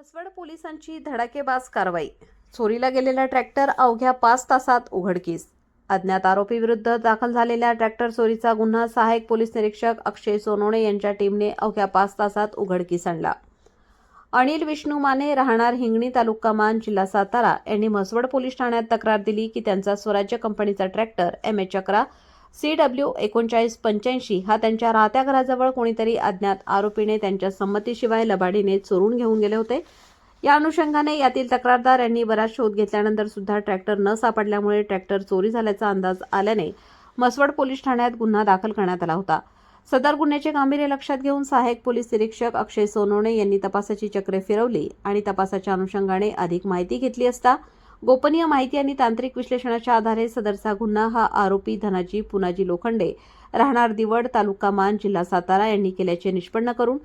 म्हसवड पोलिसांची धडाकेबाज कारवाई. चोरीला गेलेला ट्रॅक्टर अवघ्या पाच तासात उघडकीस. अज्ञात आरोपी विरुद्ध दाखल झालेल्या ट्रॅक्टर चोरीचा गुन्हा सहाय्यक पोलीस निरीक्षक अक्षय सोनोणे यांच्या टीमने अवघ्या पाच तासात उघडकीस आणला. अनिल विष्णू माने राहणार हिंगणी तालुका मान जिल्हा सातारा यांनी म्हसवड पोलीस ठाण्यात तक्रार दिली की त्यांचा स्वराज्य कंपनीचा ट्रॅक्टर एम एच अकरा सी डब्ल्यू एकोणचाळीस पंच्याऐंशी हा त्यांच्या राहत्या घराजवळ कोणीतरी अज्ञात आरोपीने त्यांच्या संमतीशिवाय लबाडीने चोरून घेऊन गेले होते. या अनुषंगाने यातील तक्रारदार यांनी बराच शोध घेतल्यानंतर सुद्धा ट्रॅक्टर न सापडल्यामुळे ट्रॅक्टर चोरी झाल्याचा अंदाज आल्याने मसवड पोलीस ठाण्यात गुन्हा दाखल करण्यात आला होता. सदर गुन्ह्याचे गांभीर्य लक्षात घेऊन सहाय्यक पोलीस निरीक्षक अक्षय सोनवणे यांनी तपासाची चक्रे फिरवली आणि तपासाच्या अनुषंगाने अधिक माहिती घेतली असता गोपनीय माहिती आणि तांत्रिक विश्लेषणाच्या आधारे सदरचा गुन्हा हा आरोपी धनाजी पुनाजी लोखंडे राहणार दिवड तालुका मान जिल्हा सातारा यांनी केल्याचे निष्पन्न करून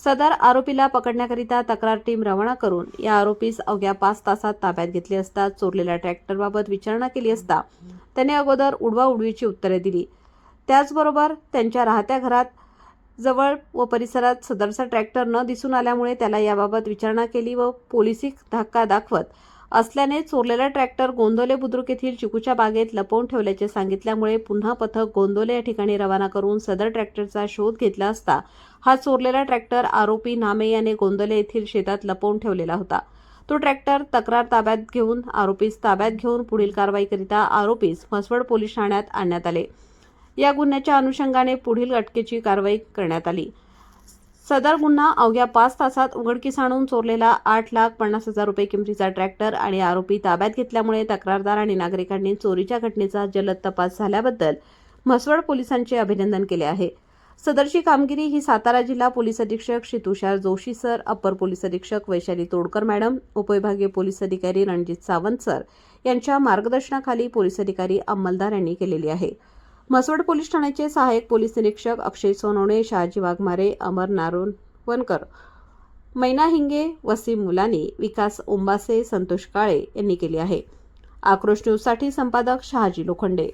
सदर आरोपीला पकडण्याकरिता तक्रार टीम रवाना करून या आरोपीस अवघ्या पाच तासात ताब्यात घेतले असता चोरलेल्या ट्रॅक्टरबाबत विचारणा केली असता त्याने अगोदर उडवा उडवीची उत्तरे दिली. त्याचबरोबर त्यांच्या राहत्या घरात जवळ व परिसरात सदरचा ट्रॅक्टर न दिसून आल्यामुळे त्याला याबाबत विचारणा केली व पोलिसी धक्का दाखवत असल्याने चोरलेला ट्रॅक्टर गोंदोले बुद्रुक येथील चिकूच्या बागेत लपवून ठेवल्याचे सांगितल्यामुळे पुन्हा पथक गोंदोले या ठिकाणी रवाना करून सदर ट्रॅक्टरचा शोध घेतला असता हा चोरलेला ट्रॅक्टर आरोपी नामे याने गोंदोले येथील शेतात लपवून ठेवलेला होता. तो ट्रॅक्टर तक्रार ताब्यात घेऊन आरोपीस ताब्यात घेऊन पुढील कारवाईकरिता आरोपीस म्हसवड पोलीस ठाण्यात आणण्यात आले. या गुन्ह्याच्या अनुषंगाने पुढील अटकेची कारवाई करण्यात आली. सदर गुन्हा अवघ्या पाच तासात उघडकीस आणून चोरलेला आठ लाख पन्नास हजार रुपये किमतीचा ट्रॅक्टर आणि आरोपी ताब्यात घेतल्यामुळे तक्रारदार आणि नागरिकांनी चोरीच्या घटनेचा जलद तपास झाल्याबद्दल म्हसवड पोलिसांचे अभिनंदन केले आहे. सदरची कामगिरी ही सातारा जिल्हा पोलीस अधीक्षक Shri Tushar Joshi sir upper police अधीक्षक वैशाली तोडकर मॅडम उपविभागीय पोलीस अधिकारी रणजित सावंत सर यांच्या मार्गदर्शनाखाली पोलीस अधिकारी अंमलदार यांनी केलेली आहे. म्हसवड पोलीस ठाण्याचे सहाय्यक पोलीस निरीक्षक अक्षय सोनवणे शहाजी वाघमारे अमर नारोणवनकर मैना हिंगे वसीम मुलानी विकास ओंबासे संतोष काळे यांनी केली आहे. आक्रोश न्यूजसाठी संपादक शहाजी लोखंडे.